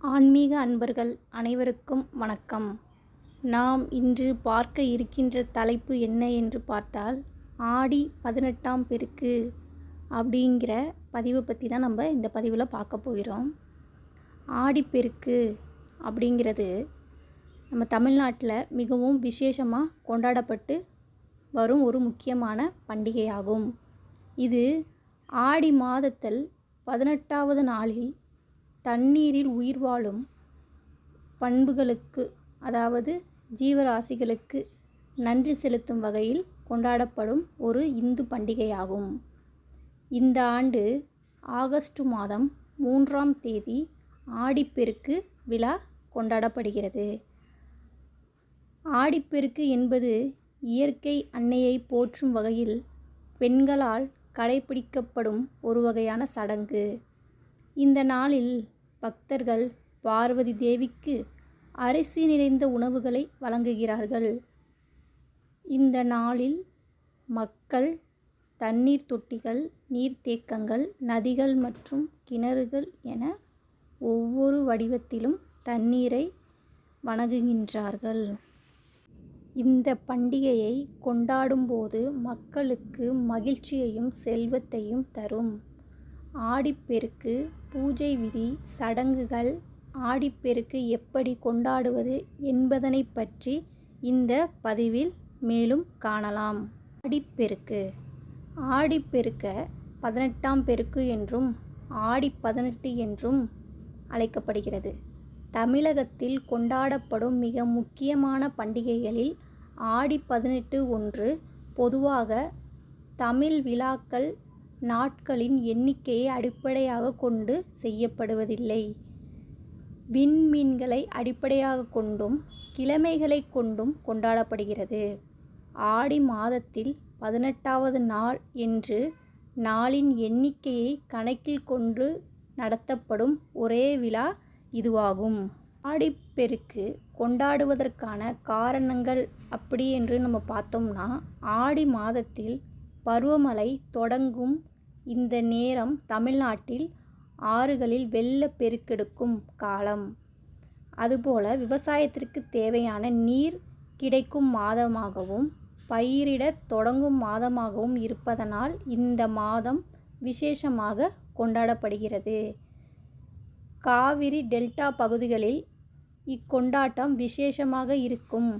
ஆன்மீக அன்பர்கள் அனைவருக்கும் வணக்கம். நாம் இன்று பார்க்க இருக்கின்ற தலைப்பு என்ன என்று பார்த்தால் ஆடி பதினெட்டாம் பெருக்கு அப்படிங்கிற பதிவை பற்றி தான் நம்ம இந்த பதிவில் பார்க்க போகிறோம். ஆடிப்பெருக்கு அப்படிங்கிறது நம்ம தமிழ்நாட்டில் மிகவும் விசேஷமாக கொண்டாடப்பட்டு வரும் ஒரு முக்கியமான பண்டிகையாகும். இது ஆடி மாதத்தில் பதினெட்டாவது நாளில் தண்ணீரில் உயிர் வாழும் பண்புகளுக்கு அதாவது ஜீவராசிகளுக்கு நன்றி செலுத்தும் வகையில் கொண்டாடப்படும் ஒரு இந்து பண்டிகையாகும். இந்த ஆண்டு ஆகஸ்ட் மாதம் மூன்றாம் தேதி ஆடிப்பெருக்கு விழா கொண்டாடப்படுகிறது. ஆடிப்பெருக்கு என்பது இயற்கை அன்னையை போற்றும் வகையில் பெண்களால் கடைபிடிக்கப்படும் ஒரு வகையான சடங்கு. இந்த நாளில் பக்தர்கள் பார்வதி தேவிக்கு அரிசி நிறைந்த உணவுகளை வழங்குகிறார்கள். இந்த நாளில் மக்கள் தண்ணீர் தொட்டிகள் நீர்த்தேக்கங்கள் நதிகள் மற்றும் கிணறுகள் என ஒவ்வொரு வடிவத்திலும் தண்ணீரை வணங்குகின்றார்கள். இந்த பண்டிகையை கொண்டாடும்போது மக்களுக்கு மகிழ்ச்சியையும் செல்வத்தையும் தரும். ஆடிப்பெருக்கு பூஜை விதி சடங்குகள் ஆடிப்பெருக்கு எப்படி கொண்டாடுவது என்பதனை பற்றி இந்த பதிவில் மேலும் காணலாம். ஆடிப்பெருக்கு. ஆடிப்பெருக்க பதினெட்டாம் பெருக்கு என்றும் ஆடி பதினெட்டு என்றும் அழைக்கப்படுகிறது. தமிழகத்தில் கொண்டாடப்படும் மிக முக்கியமான பண்டிகைகளில் ஆடி பதினெட்டு ஒன்று பொதுவாக தமிழ் விழாக்கள் நாட்களின் எண்ணிக்கையை அடிப்படையாக கொண்டு செய்யப்படுவதில்லை. விண்மீன்களை அடிப்படையாக கொண்டும் கிழமைகளை கொண்டும் கொண்டாடப்படுகிறது. ஆடி மாதத்தில் பதினெட்டாவது நாள் என்று நாளின் எண்ணிக்கையை கணக்கில் கொண்டு நடத்தப்படும் ஒரே விழா இதுவாகும். ஆடிப்பெருக்கு கொண்டாடுவதற்கான காரணங்கள் அப்படி என்று நம்ம பார்த்தோம்னா ஆடி மாதத்தில் பருவமழை தொடங்கும் இந்த நேரம் தமிழ்நாட்டில் ஆறுகளில் வெள்ள பெருக்கெடுக்கும் காலம். அதுபோல விவசாயத்திற்கு தேவையான நீர் கிடைக்கும் மாதமாகவும் பயிரிடத் தொடங்கும் மாதமாகவும் இருப்பதனால் இந்த மாதம் விசேஷமாக கொண்டாடப்படுகிறது. காவிரி டெல்டா பகுதிகளில் இக்கொண்டாட்டம் விசேஷமாக இருக்கும்.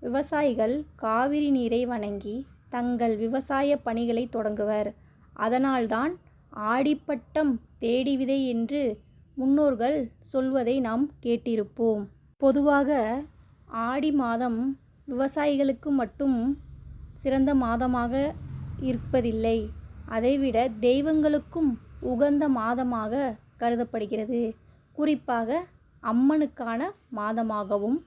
விவசாயிகள் காவிரி நீரை வணங்கி தங்கள் விவசாய பணிகளை தொடங்குவர். அதனால்தான் ஆடிப்பட்டம் தேடி விதை என்று முன்னோர்கள் சொல்வதை நாம் கேட்டிருப்போம். பொதுவாக ஆடி மாதம் விவசாயிகளுக்கு மட்டும் சிறந்த மாதமாக இருப்பதில்லை. அதைவிட தெய்வங்களுக்கும் உகந்த மாதமாக கருதப்படுகிறது. குறிப்பாக அம்மனுக்கான மாதமாகவும்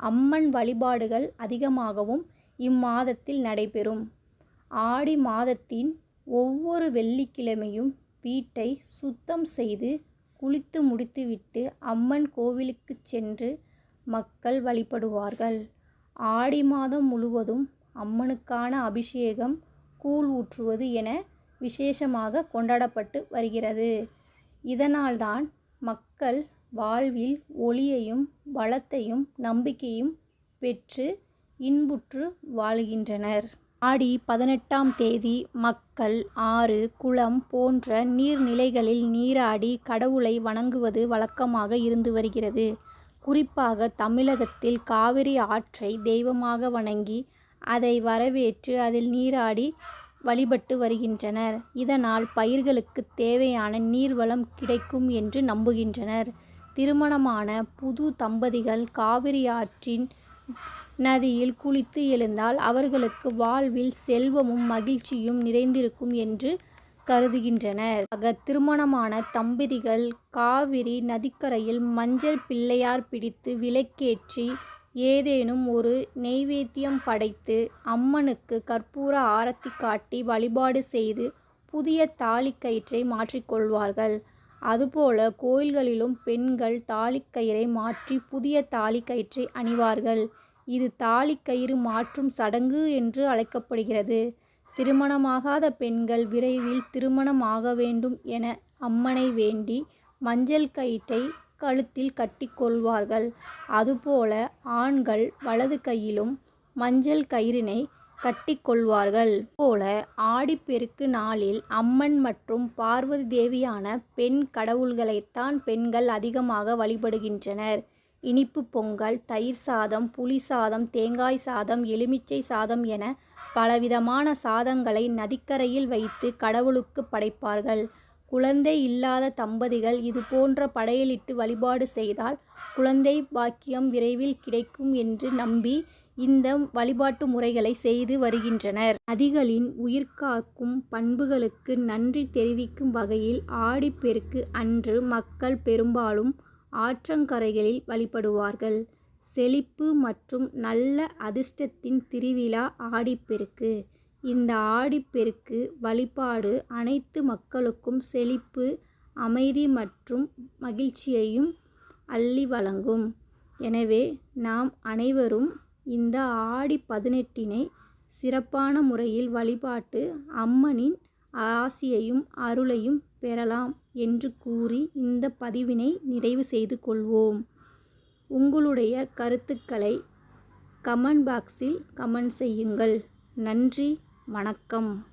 அம்மன் வழிபாடுகள் அதிகமாகவும் இம்மாதத்தில் நடைபெறும். ஆடி மாதத்தின் ஒவ்வொரு வெள்ளிக்கிழமையும் வீட்டை சுத்தம் செய்து குளித்து முடித்துவிட்டு அம்மன் கோவிலுக்கு சென்று மக்கள் வழிபடுவார்கள். ஆடி மாதம் முழுவதும் அம்மனுக்கான அபிஷேகம் கூழ் ஊற்றுவது என விசேஷமாக கொண்டாடப்பட்டு வருகிறது. இதனால்தான் மக்கள் வாழ்வில் ஒளியையும் வளத்தையும் நம்பிக்கையும் பெற்று இன்புற்று வாழுகின்றனர். ஆடி பதினெட்டாம் தேதி மக்கள் ஆறு குளம் போன்ற நீர்நிலைகளில் நீராடி கடவுளை வணங்குவது வழக்கமாக இருந்து வருகிறது. குறிப்பாக தமிழகத்தில் காவிரி ஆற்றை தெய்வமாக வணங்கி அதை வரவேற்று அதில் நீராடி வழிபட்டு வருகின்றனர். இதனால் பயிர்களுக்கு தேவையான நீர்வளம் கிடைக்கும் என்று நம்புகின்றனர். திருமணமான புது தம்பதிகள் காவிரி ஆற்றின் நதியில் குளித்து எழுந்தால் அவர்களுக்கு வாழ்வில் செல்வமும் மகிழ்ச்சியும் நிறைந்திருக்கும் என்று கருதுகின்றனர். ஆக திருமணமான தம்பதிகள் காவிரி நதிக்கரையில் மஞ்சள் பிள்ளையார் பிடித்து விளக்கேற்றி ஏதேனும் ஒரு நெய்வேத்தியம் படைத்து அம்மனுக்கு கற்பூர ஆரத்தி காட்டி வழிபாடு செய்து புதிய தாலிக்கயிற்றை மாற்றிக்கொள்வார்கள் அதுபோல கோயில்களிலும் பெண்கள் தாலிக்கயிறை மாற்றி புதிய தாலிக்கயிற்றை அணிவார்கள். இது தாலிக்கயிறு மாற்றும் சடங்கு என்று அழைக்கப்படுகிறது திருமணமாகாத பெண்கள் விரைவில் திருமணம் ஆக வேண்டும் என அம்மனை வேண்டி மஞ்சள் கயிற்றை கழுத்தில் கட்டிக்கொள்வார்கள். அதுபோல ஆண்கள் வலது கையிலும் மஞ்சள் கயிறினை கட்டிக்கொள்வார்கள். போல ஆடிப்பெருக்கு நாளில் அம்மன் மற்றும் பார்வதி தேவியான பெண் கடவுள்களைத்தான் பெண்கள் அதிகமாக வழிபடுகின்றனர். இனிப்பு பொங்கல், தயிர் சாதம், புளி சாதம், தேங்காய் சாதம், எலுமிச்சை சாதம் என பலவிதமான சாதங்களை நதிக்கரையில் வைத்து கடவுளுக்கு படைப்பார்கள். குழந்தை இல்லாத தம்பதிகள் இதுபோன்ற படையலிட்டு வழிபாடு செய்தால் குழந்தை பாக்கியம் விரைவில் கிடைக்கும் என்று நம்பி இந்த வழிபாட்டு முறைகளை செய்து வருகின்றனர். நதிகளின் உயிர்காக்கும் பண்புகளுக்கு நன்றி தெரிவிக்கும் வகையில் ஆடிப்பெருக்கு அன்று மக்கள் பெரும்பாலும் ஆற்றங்கரைகளில் வழிபடுவார்கள். செழிப்பு மற்றும் நல்ல அதிர்ஷ்டத்தின் திருவிழா ஆடிப்பெருக்கு. இந்த ஆடிப்பெருக்கு வழிபாடு அனைத்து மக்களுக்கும் செழிப்பு, அமைதி மற்றும் மகிழ்ச்சியையும் அள்ளி வழங்கும். எனவே நாம் அனைவரும் இந்த ஆடி பதினெட்டினை சிறப்பான முறையில் வழிபாட்டு அம்மனின் ஆசியையும் அருளையும் பெறலாம் என்று கூறி இந்த பதிவினை நிறைவு செய்து கொள்வோம். உங்களுடைய கருத்துக்களை கமெண்ட் பாக்ஸில் கமெண்ட் செய்யுங்கள். நன்றி வணக்கம்.